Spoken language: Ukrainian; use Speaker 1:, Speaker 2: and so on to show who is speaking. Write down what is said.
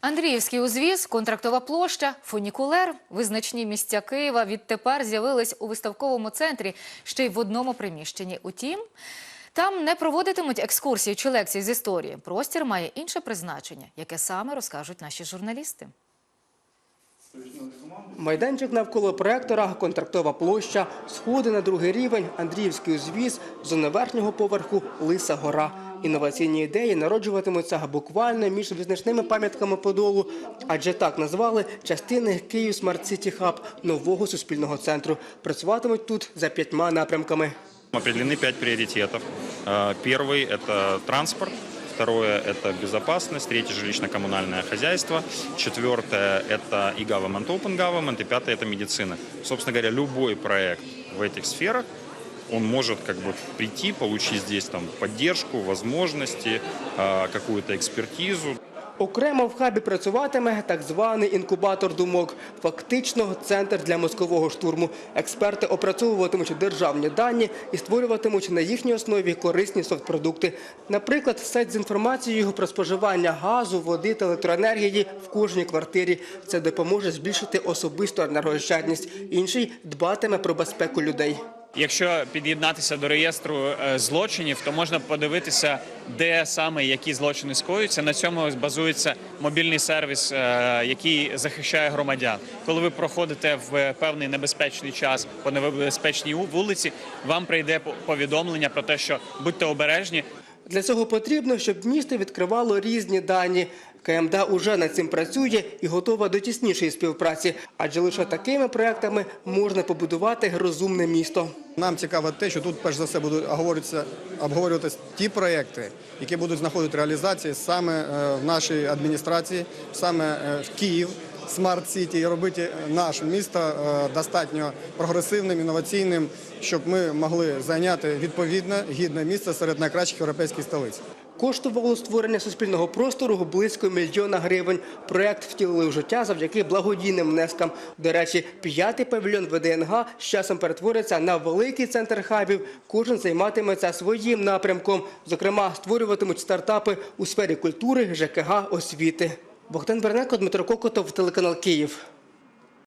Speaker 1: Андріївський узвіз, контрактова площа, фунікулер. Визначні місця Києва відтепер з'явились у виставковому центрі ще й в одному приміщенні. Утім, там не проводитимуть екскурсії чи лекції з історії. Простір має інше призначення, яке саме розкажуть наші журналісти.
Speaker 2: Майданчик навколо проектора, контрактова площа, сходи на другий рівень, Андріївський узвіз, зона верхнього поверху, Лиса гора. Інноваційні ідеї народжуватимуться буквально між визначними пам'ятками Подолу, адже так назвали частини Київ Смарт Сіті Хаб нового суспільного центру. Працюватимуть тут за п'ятьма напрямками.
Speaker 3: Определены пять приоритетов. Э, Первый – это транспорт. Второе – это безопасность. Третье – жилищно-коммунальное хозяйство. Четвертое – это и government, open government. И пятое – это медицина. Собственно говоря, любой проект в этих сферах он может как бы прийти, получить здесь там поддержку, возможности, э, какую-то экспертизу.
Speaker 2: Окремо в хабі працюватиме так званий інкубатор думок, фактично центр для мозкового штурму. Експерти опрацьовуватимуть державні дані і створюватимуть на їхній основі корисні софтпродукти. Наприклад, сайт з інформацією про споживання газу, води та електроенергії в кожній квартирі. Це допоможе збільшити особисту енергоощадність. Інший дбатиме про безпеку людей.
Speaker 4: Якщо під'єднатися до реєстру е, злочинів, то можна подивитися, де саме які злочини скоюються. На цьому базується мобільний сервіс, е, який захищає громадян. Коли ви проходите в певний небезпечний час по небезпечній вулиці, вам прийде по- повідомлення про те, що будьте обережні,
Speaker 2: Для цього потрібно, щоб місто відкривало різні дані. КМДА уже над цим працює і готова до тіснішої співпраці, адже лише такими проектами можна побудувати розумне місто.
Speaker 5: Нам цікаво те, що тут перш за все будуть обговорюватися, обговорюватися ті проекти, які будуть знаходити реалізації саме е, в нашій адміністрації, саме е, в Київ. Смарт Сіті і робити наше місто е, достатньо прогресивним, інноваційним, щоб ми могли зайняти відповідне гідне місце серед найкращих європейських столиць.
Speaker 2: Коштувало створення суспільного простору близько мільйона гривень. Проект втілили в життя завдяки благодійним внескам. До речі, п'ятий павільйон ВДНГ з часом перетвориться на великий центр хабів. Кожен займатиметься своїм напрямком. Зокрема, створюватимуть стартапи у сфері культури, ЖКГ, освіти. Богдан Бернеко, Дмитро Кокотов, телеканал Київ.